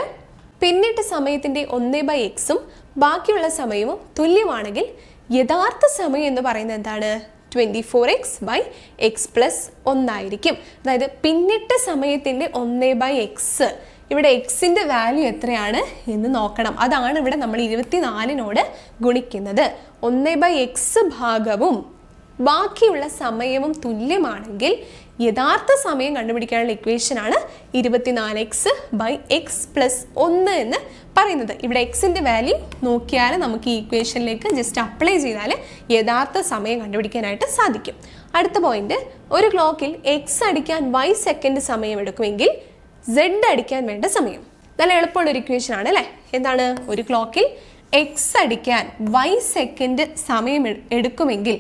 പിന്നിട്ട സമയത്തിന്റെ ഒന്നേ ബൈ എക്സും ബാക്കിയുള്ള സമയവും തുല്യമാണെങ്കിൽ യഥാർത്ഥ സമയം എന്ന് പറയുന്നത് എന്താണ്? Twenty four X by X plus ഒന്നായിരിക്കും അതായത് പിന്നിട്ട സമയത്തിന്റെ ഒന്നേ ബൈ എക്സ് ഇവിടെ എക്സിന്റെ വാല്യൂ എത്രയാണ് എന്ന് നോക്കണം. അതാണ് ഇവിടെ നമ്മൾ ഇരുപത്തിനാലിനോട് ഗുണിക്കുന്നത്. ഒന്നേ ബൈ എക്സ് ഭാഗവും ബാക്കിയുള്ള സമയവും തുല്യമാണെങ്കിൽ യഥാർത്ഥ സമയം കണ്ടുപിടിക്കാനുള്ള ഇക്വേഷനാണ് ഇരുപത്തിനാല് എക്സ് ബൈ എക്സ് പ്ലസ് ഒന്ന് എന്ന് പറയുന്നത്. ഇവിടെ എക്സിന്റെ വാല്യൂ നോക്കിയാൽ നമുക്ക് ഈ ഇക്വേഷനിലേക്ക് ജസ്റ്റ് അപ്ലൈ ചെയ്താൽ യഥാർത്ഥ സമയം കണ്ടുപിടിക്കാനായിട്ട് സാധിക്കും. അടുത്ത പോയിന്റ് ഒരു ക്ലോക്കിൽ എക്സ് അടിക്കാൻ വൈ സെക്കൻഡ് സമയം എടുക്കുമെങ്കിൽ സെഡ് അടിക്കാൻ വേണ്ട സമയം. നല്ല എളുപ്പമുള്ള ഒരു ഇക്വേഷൻ ആണ് അല്ലേ? എന്താണ്? ഒരു ക്ലോക്കിൽ എക്സ് അടിക്കാൻ വൈ സെക്കൻഡ് സമയം എടുക്കുമെങ്കിൽ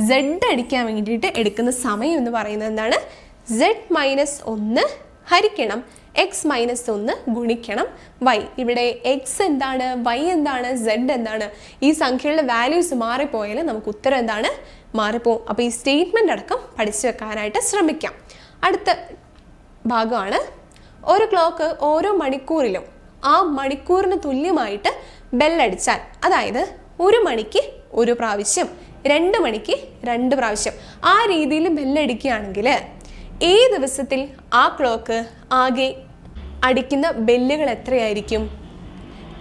സെഡ് അടിക്കാൻ വേണ്ടിയിട്ട് എടുക്കുന്ന സമയം എന്ന് പറയുന്നത് എന്താണ്? സെഡ് മൈനസ് ഒന്ന് ഹരിക്കണം. എക്സ് മൈനസ് ഒന്ന് ഗുണിക്കണം. വൈ ഇവിടെ എക്സ് എന്താണ്? വൈ എന്താണ്? സെഡ് എന്താണ്? ഈ സംഖ്യകളുടെ വാല്യൂസ് മാറിപ്പോയാൽ നമുക്ക് ഉത്തരം എന്താണ്? മാറിപ്പോവും. അപ്പോൾ ഈ സ്റ്റേറ്റ്മെന്റ് അടക്കം പഠിച്ചു വെക്കാനായിട്ട് ശ്രമിക്കാം. അടുത്ത ഭാഗമാണ്. ഒരു ക്ലോക്ക് ഓരോ മണിക്കൂറിലും ആ മണിക്കൂറിന് തുല്യമായിട്ട് ബെല്ലടിച്ചാൽ അതായത് ഒരു മണിക്ക് ഒരു പ്രാവശ്യം. രണ്ട് മണിക്ക് രണ്ട് പ്രാവശ്യം. ആ രീതിയിൽ ബെല്ലടിക്കുകയാണെങ്കിൽ ഈ ദിവസത്തിൽ ആ ക്ലോക്ക് ആകെ അടിക്കുന്ന ബെല്ലുകൾ എത്രയായിരിക്കും?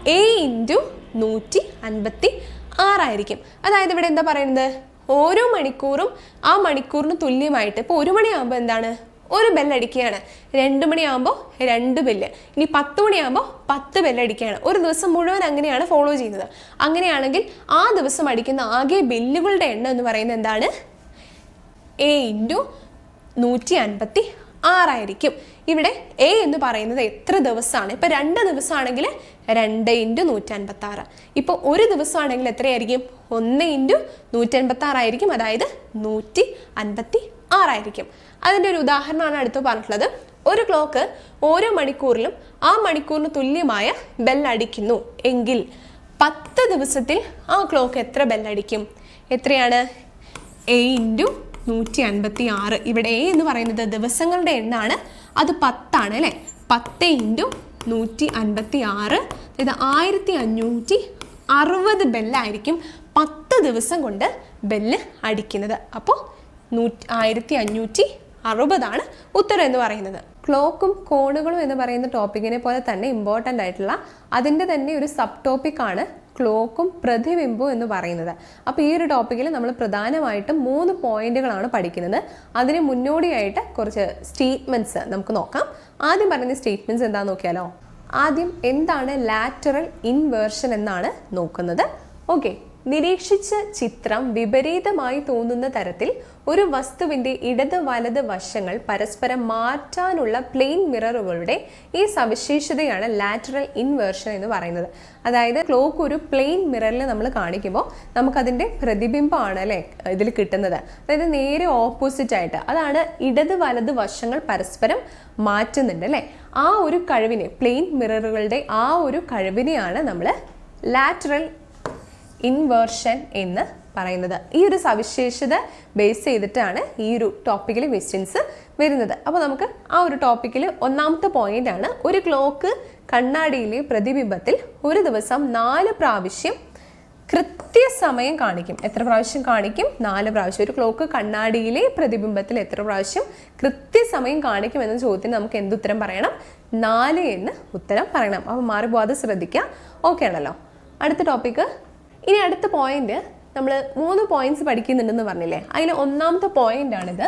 എ ഇന്റു നൂറ്റി അൻപത്തി ആറായിരിക്കും. അതായത് ഇവിടെ എന്താ പറയുന്നത്? ഓരോ മണിക്കൂറും ആ മണിക്കൂറിന് തുല്യമായിട്ട് ഇപ്പോൾ ഒരു മണിയാകുമ്പോൾ എന്താണ്? ഒരു ബെല്ലടിക്കുകയാണ്. രണ്ട് മണിയാകുമ്പോൾ രണ്ട് ബെല്ല്. ഇനി പത്ത് മണിയാകുമ്പോൾ പത്ത് ബെല്ലടിക്കുകയാണ്. ഒരു ദിവസം മുഴുവൻ അങ്ങനെയാണ് ഫോളോ ചെയ്യുന്നത്. അങ്ങനെയാണെങ്കിൽ ആ ദിവസം അടിക്കുന്ന ആകെ ബെല്ലുകളുടെ എണ്ണം എന്ന് പറയുന്നത് എന്താണ്? എ ഇന്റു നൂറ്റി അൻപത്തി ആറായിരിക്കും ഇവിടെ എ എന്ന് പറയുന്നത് എത്ര ദിവസമാണ്? ഇപ്പം രണ്ട് ദിവസമാണെങ്കിൽ രണ്ട് ഇന്റു നൂറ്റി അൻപത്തി ആറ് ഇപ്പോൾ ഒരു ദിവസമാണെങ്കിൽ എത്രയായിരിക്കും? ഒന്ന് ഇന്റു നൂറ്റി അൻപത്തി ആറായിരിക്കും അതായത് നൂറ്റി അൻപത്തി ആറായിരിക്കും. അതിന്റെ ഒരു ഉദാഹരണമാണ് അടുത്ത് പറഞ്ഞിട്ടുള്ളത്. ഒരു ക്ലോക്ക് ഓരോ മണിക്കൂറിലും ആ മണിക്കൂറിന് തുല്യമായ ബെല്ലടിക്കുന്നു എങ്കിൽ പത്ത് ദിവസത്തിൽ ആ ക്ലോക്ക് എത്ര ബെല്ലടിക്കും? എത്രയാണ്? എ ഇന്റു നൂറ്റി അൻപത്തി ആറ് ഇവിടെ എ എന്ന് പറയുന്നത് ദിവസങ്ങളുടെ എണ്ണാണ്. അത് പത്താണ് അല്ലേ? പത്ത് ഇന്റു നൂറ്റി അൻപത്തി ആറ് ഇത് ആയിരത്തി അഞ്ഞൂറ്റി അറുപത് ബെല്ലായിരിക്കും പത്ത് ദിവസം കൊണ്ട് ബെല്ല് അടിക്കുന്നത്. അപ്പോൾ നൂറ്റി ആയിരത്തി അഞ്ഞൂറ്റി അറുപതാണ് ഉത്തരം എന്ന് പറയുന്നത്. ക്ലോക്കും കോണുകളും എന്ന് പറയുന്ന ടോപ്പിക്കിനെ പോലെ തന്നെ ഇമ്പോർട്ടന്റ് ആയിട്ടുള്ള അതിന്റെ തന്നെ ഒരു സബ് ടോപ്പിക്കാണ് ക്ലോക്കും പ്രതിബിംബവും എന്ന് പറയുന്നത്. അപ്പോൾ ഈ ഒരു ടോപ്പിക്കിൽ നമ്മൾ പ്രധാനമായിട്ടും മൂന്ന് പോയിന്റുകളാണ് പഠിക്കുന്നത്. അതിന് മുന്നോടിയായിട്ട് കുറച്ച് സ്റ്റേറ്റ്മെന്റ്സ് നമുക്ക് നോക്കാം. ആദ്യം പറയുന്ന സ്റ്റേറ്റ്മെന്റ്സ് എന്താണെന്ന് നോക്കിയാലോ? ആദ്യം എന്താണ് ലാറ്ററൽ ഇൻവേർഷൻ എന്നാണ് നോക്കുന്നത്. ഓക്കെ നിരീക്ഷിച്ച ചിത്രം വിപരീതമായി തോന്നുന്ന തരത്തിൽ ഒരു വസ്തുവിന്റെ ഇടത് വലത് വശങ്ങൾ പരസ്പരം മാറ്റാനുള്ള പ്ലെയിൻ മിററുകളുടെ ഈ സവിശേഷതയാണ് ലാറ്ററൽ ഇൻവേർഷൻ എന്ന് പറയുന്നത്. അതായത് ക്ലോക്ക് ഒരു പ്ലെയിൻ മിററിൽ നമ്മൾ കാണിക്കുമ്പോൾ നമുക്കതിന്റെ പ്രതിബിംബമാണ് അല്ലേ ഇതിൽ കിട്ടുന്നത്. അതായത് നേരെ ഓപ്പോസിറ്റ് ആയിട്ട് അതാണ് ഇടത് വലത് വശങ്ങൾ പരസ്പരം മാറ്റുന്നുണ്ട് അല്ലേ? ആ ഒരു കഴിവിനെ പ്ലെയിൻ മിററുകളുടെ ആ ഒരു കഴിവിനെയാണ് നമ്മൾ ലാറ്ററൽ ഇൻവേർഷൻ എന്ന് പറയുന്നത്. ഈ ഒരു സവിശേഷത ബേസ് ചെയ്തിട്ടാണ് ഈ ഒരു ടോപ്പിക്കിൽ ക്വസ്റ്റ്യൻസ് വരുന്നത്. അപ്പോൾ നമുക്ക് ആ ഒരു ടോപ്പിക്കിൽ ഒന്നാമത്തെ പോയിന്റ് ആണ്. ഒരു ക്ലോക്ക് കണ്ണാടിയിലെ പ്രതിബിംബത്തിൽ ഒരു ദിവസം നാല് പ്രാവശ്യം കൃത്യസമയം കാണിക്കും. എത്ര പ്രാവശ്യം കാണിക്കും? നാല് പ്രാവശ്യം. ഒരു ക്ലോക്ക് കണ്ണാടിയിലെ പ്രതിബിംബത്തിൽ എത്ര പ്രാവശ്യം കൃത്യസമയം കാണിക്കും എന്ന ചോദ്യത്തിന് നമുക്ക് എന്ത് ഉത്തരം പറയണം? നാല് എന്ന് ഉത്തരം പറയണം. അപ്പോൾ മാറിപ്പോവാതെ ശ്രദ്ധിക്കുക ഓക്കെ ആണല്ലോ. അടുത്ത ടോപ്പിക്ക് ഇനി അടുത്ത പോയിന്റ് നമ്മൾ മൂന്ന് പോയിന്റ്സ് പഠിക്കുന്നുണ്ടെന്ന് പറഞ്ഞില്ലേ? അതിലെ ഒന്നാമത്തെ പോയിന്റ് ആണിത്.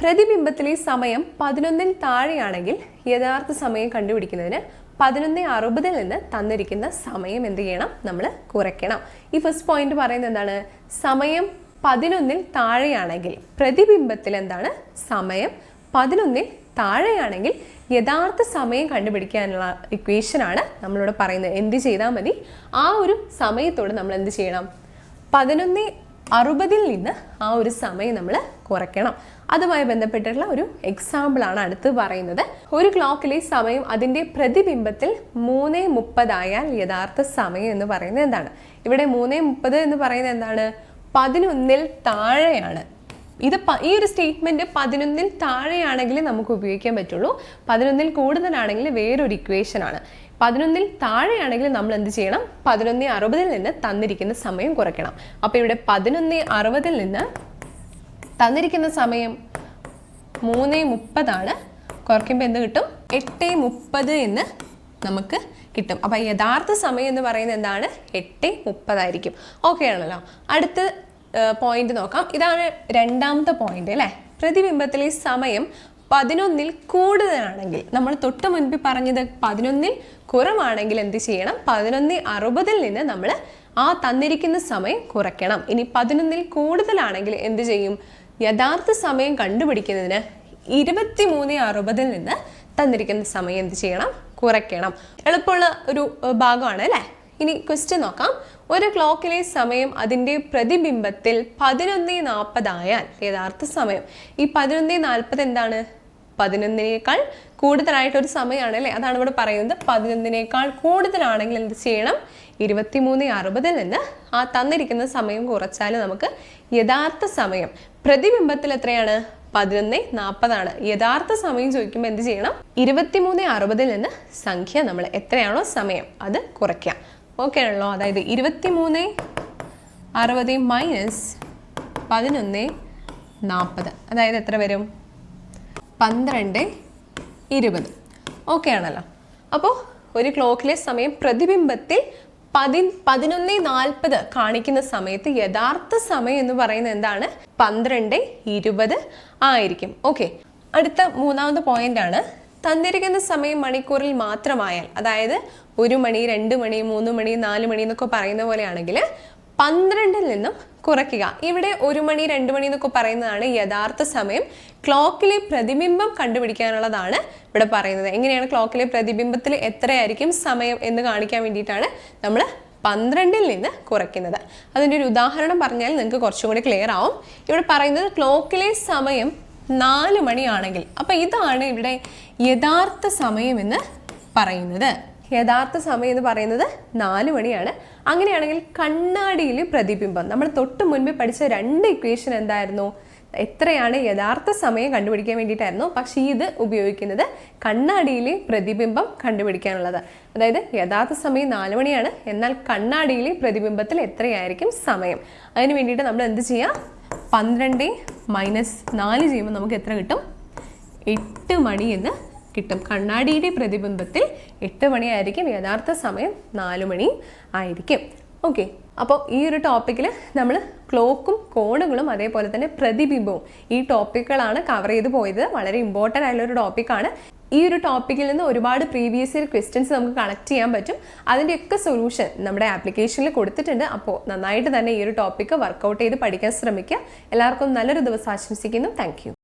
പ്രതിബിംബത്തിലെ സമയം പതിനൊന്നിൽ താഴെയാണെങ്കിൽ യഥാർത്ഥ സമയം കണ്ടുപിടിക്കുന്നതിന് പതിനൊന്ന് അറുപതിൽ നിന്ന് തന്നിരിക്കുന്ന സമയം എന്ത് ചെയ്യണം? നമ്മൾ കുറയ്ക്കണം. ഈ ഫസ്റ്റ് പോയിന്റ് പറയുന്നത് എന്താണ്? സമയം പതിനൊന്നിൽ താഴെയാണെങ്കിൽ പ്രതിബിംബത്തിൽ എന്താണ്? സമയം പതിനൊന്നിൽ താഴെയാണെങ്കിൽ യഥാർത്ഥ സമയം കണ്ടുപിടിക്കാനുള്ള ഇക്വേഷനാണ് നമ്മളോട് പറയുന്നത്. എന്ത് ചെയ്താൽ മതി? ആ ഒരു സമയത്തോട് നമ്മൾ എന്ത് ചെയ്യണം? പതിനൊന്ന് അറുപതിൽ നിന്ന് ആ ഒരു സമയം നമ്മൾ കുറയ്ക്കണം. അതുമായി ബന്ധപ്പെട്ടിട്ടുള്ള ഒരു എക്സാമ്പിളാണ് അടുത്ത് പറയുന്നത്. ഒരു ക്ലോക്കിലെ സമയം അതിന്റെ പ്രതിബിംബത്തിൽ മൂന്ന് മുപ്പതായാൽ യഥാർത്ഥ സമയം എന്ന് പറയുന്നത് എന്താണ്? ഇവിടെ മൂന്ന് മുപ്പത് എന്ന് പറയുന്നത് എന്താണ്? പതിനൊന്നിൽ താഴെയാണ്. ഇത് ഈ ഒരു സ്റ്റേറ്റ്മെന്റ് പതിനൊന്നിൽ താഴെയാണെങ്കിൽ നമുക്ക് ഉപയോഗിക്കാൻ പറ്റുള്ളൂ. പതിനൊന്നിൽ കൂടുതലാണെങ്കിൽ വേറൊരു ഇക്വേഷൻ ആണ്. പതിനൊന്നിൽ താഴെയാണെങ്കിൽ നമ്മൾ എന്ത് ചെയ്യണം? പതിനൊന്ന് അറുപതിൽ നിന്ന് തന്നിരിക്കുന്ന സമയം കുറയ്ക്കണം. അപ്പോൾ ഇവിടെ പതിനൊന്ന് അറുപതിൽ നിന്ന് തന്നിരിക്കുന്ന സമയം മൂന്ന് മുപ്പതാണ് കുറയ്ക്കുമ്പോൾ എന്ത് കിട്ടും? എട്ട് മുപ്പത് എന്ന് നമുക്ക് കിട്ടും. അപ്പം യഥാർത്ഥ സമയം എന്ന് പറയുന്നത് എന്താണ്? എട്ട് മുപ്പതായിരിക്കും ഓക്കെ ആണല്ലോ. അടുത്ത പോയിന്റ് നോക്കാം. ഇതാണ് രണ്ടാമത്തെ പോയിന്റ് അല്ലേ? പ്രതിബിംബത്തിലെ സമയം പതിനൊന്നിൽ കൂടുതലാണെങ്കിൽ നമ്മൾ തൊട്ട് മുൻപ് പറഞ്ഞത് പതിനൊന്നിൽ കുറവാണെങ്കിൽ എന്ത് ചെയ്യണം? പതിനൊന്ന് അറുപതിൽ നിന്ന് നമ്മൾ ആ തന്നിരിക്കുന്ന സമയം കുറയ്ക്കണം. ഇനി പതിനൊന്നിൽ കൂടുതലാണെങ്കിൽ എന്ത് ചെയ്യും? യഥാർത്ഥ സമയം കണ്ടുപിടിക്കുന്നതിന് ഇരുപത്തി മൂന്ന് അറുപതിൽ നിന്ന് തന്നിരിക്കുന്ന സമയം എന്ത് ചെയ്യണം? കുറയ്ക്കണം. എളുപ്പമുള്ള ഒരു ഭാഗമാണ് അല്ലേ? ഇനി ക്വസ്റ്റ്യൻ നോക്കാം. ഒരു ക്ലോക്കിലെ സമയം അതിന്റെ പ്രതിബിംബത്തിൽ പതിനൊന്ന് നാൽപ്പതായാൽ യഥാർത്ഥ സമയം. ഈ പതിനൊന്ന് നാൽപ്പത് എന്താണ്? പതിനൊന്നിനേക്കാൾ കൂടുതലായിട്ടൊരു സമയമാണ് അല്ലേ? അതാണ് ഇവിടെ പറയുന്നത്. പതിനൊന്നിനേക്കാൾ കൂടുതലാണെങ്കിൽ എന്ത് ചെയ്യണം? ഇരുപത്തിമൂന്ന് അറുപതിൽ നിന്ന് ആ തന്നിരിക്കുന്ന സമയം കുറച്ചാൽ നമുക്ക് യഥാർത്ഥ സമയം. പ്രതിബിംബത്തിൽ എത്രയാണ്? പതിനൊന്ന് നാൽപ്പതാണ് യഥാർത്ഥ സമയം ചോദിക്കുമ്പോൾ എന്ത് ചെയ്യണം? ഇരുപത്തിമൂന്ന് അറുപതിൽ നിന്ന് സംഖ്യ നമ്മൾ എത്രയാണോ സമയം അത് കുറയ്ക്കാം. ഓക്കെ ആണല്ലോ അതായത് ഇരുപത്തി മൂന്ന് അറുപത് മൈനസ് പതിനൊന്ന് നാൽപ്പത് അതായത് എത്ര വരും? പന്ത്രണ്ട് ഇരുപത്. ഓക്കെ ആണല്ലോ. അപ്പോൾ ഒരു ക്ലോക്കിലെ സമയം പ്രതിബിംബത്തിൽ പതി പതിനൊന്ന് നാൽപ്പത് കാണിക്കുന്ന സമയത്ത് യഥാർത്ഥ സമയം എന്ന് പറയുന്നത് എന്താണ്? പന്ത്രണ്ട് ഇരുപത് ആയിരിക്കും. ഓക്കെ അടുത്ത മൂന്നാമത്തെ പോയിന്റ് ആണ്. തന്നിരിക്കുന്ന സമയം മണിക്കൂറിൽ മാത്രമായാൽ അതായത് ഒരു മണി രണ്ട് മണി മൂന്ന് മണി നാല് മണി എന്നൊക്കെ പറയുന്ന പോലെയാണെങ്കിൽ പന്ത്രണ്ടിൽ നിന്നും കുറയ്ക്കുക. ഇവിടെ ഒരു മണി രണ്ട് മണി എന്നൊക്കെ പറയുന്നതാണ് യഥാർത്ഥ സമയം. ക്ലോക്കിലെ പ്രതിബിംബം കണ്ടുപിടിക്കാനുള്ളതാണ് ഇവിടെ പറയുന്നത്. എങ്ങനെയാണ് ക്ലോക്കിലെ പ്രതിബിംബത്തിൽ എത്രയായിരിക്കും സമയം എന്ന് കാണിക്കാൻ വേണ്ടിയിട്ടാണ് നമ്മൾ പന്ത്രണ്ടിൽ നിന്ന് കുറയ്ക്കുന്നത്. അതിന്റെ ഒരു ഉദാഹരണം പറഞ്ഞാൽ നിങ്ങൾക്ക് കുറച്ചും കൂടി ക്ലിയർ ആവും. ഇവിടെ പറയുന്നത് ക്ലോക്കിലെ സമയം നാല് മണിയാണെങ്കിൽ. അപ്പം ഇതാണ് ഇവിടെ യഥാർത്ഥ സമയം എന്ന് പറയുന്നത്. യഥാർത്ഥ സമയം എന്ന് പറയുന്നത് നാല് മണിയാണ്. അങ്ങനെയാണെങ്കിൽ കണ്ണാടിയിൽ പ്രതിബിംബം. നമ്മൾ തൊട്ട് മുൻപേ പഠിച്ച രണ്ട് ഇക്വേഷൻ എന്തായിരുന്നു? എത്രയാണ് യഥാർത്ഥ സമയം കണ്ടുപിടിക്കാൻ വേണ്ടിയിട്ടായിരുന്നു. പക്ഷേ ഇത് ഉപയോഗിക്കുന്നത് കണ്ണാടിയിലെ പ്രതിബിംബം കണ്ടുപിടിക്കാനുള്ളത്. അതായത് യഥാർത്ഥ സമയം നാല് മണിയാണ്. എന്നാൽ കണ്ണാടിയിലെ പ്രതിബിംബത്തിൽ എത്രയായിരിക്കും സമയം? അതിന് വേണ്ടിയിട്ട് നമ്മൾ എന്ത് ചെയ്യാം? പന്ത്രണ്ട് മൈനസ് നാല് ചെയ്യുമ്പോൾ നമുക്ക് എത്ര കിട്ടും? എട്ട് മണി എന്ന് കിട്ടും. കണ്ണാടിയുടെ പ്രതിബിംബത്തിൽ എട്ട് മണിയായിരിക്കും. യഥാർത്ഥ സമയം നാല് മണി ആയിരിക്കും. ഓക്കെ അപ്പോൾ ഈ ഒരു ടോപ്പിക്കിൽ നമ്മൾ ക്ലോക്കും കോണുകളും അതേപോലെ തന്നെ പ്രതിബിംബവും ഈ ടോപ്പിക്കുകളാണ് കവർ ചെയ്ത് പോയത്. വളരെ ഇമ്പോർട്ടന്റ് ആയിട്ടുള്ള ഒരു ടോപ്പിക്കാണ് ഈ ഒരു ടോപ്പിക്കിൽ നിന്ന് ഒരുപാട് പ്രീവിയസ് ഇയർ ക്വസ്റ്റ്യൻസ് നമുക്ക് കളക്ട് ചെയ്യാൻ പറ്റും. അതിന്റെയൊക്കെ സൊല്യൂഷൻ നമ്മുടെ ആപ്ലിക്കേഷനിൽ കൊടുത്തിട്ടുണ്ട്. അപ്പോൾ നന്നായിട്ട് തന്നെ ഈ ഒരു ടോപ്പിക്ക് വർക്കൗട്ട് ചെയ്ത് പഠിക്കാൻ ശ്രമിക്കുക. എല്ലാവർക്കും നല്ലൊരു ദിവസം ആശംസിക്കുന്നു. താങ്ക്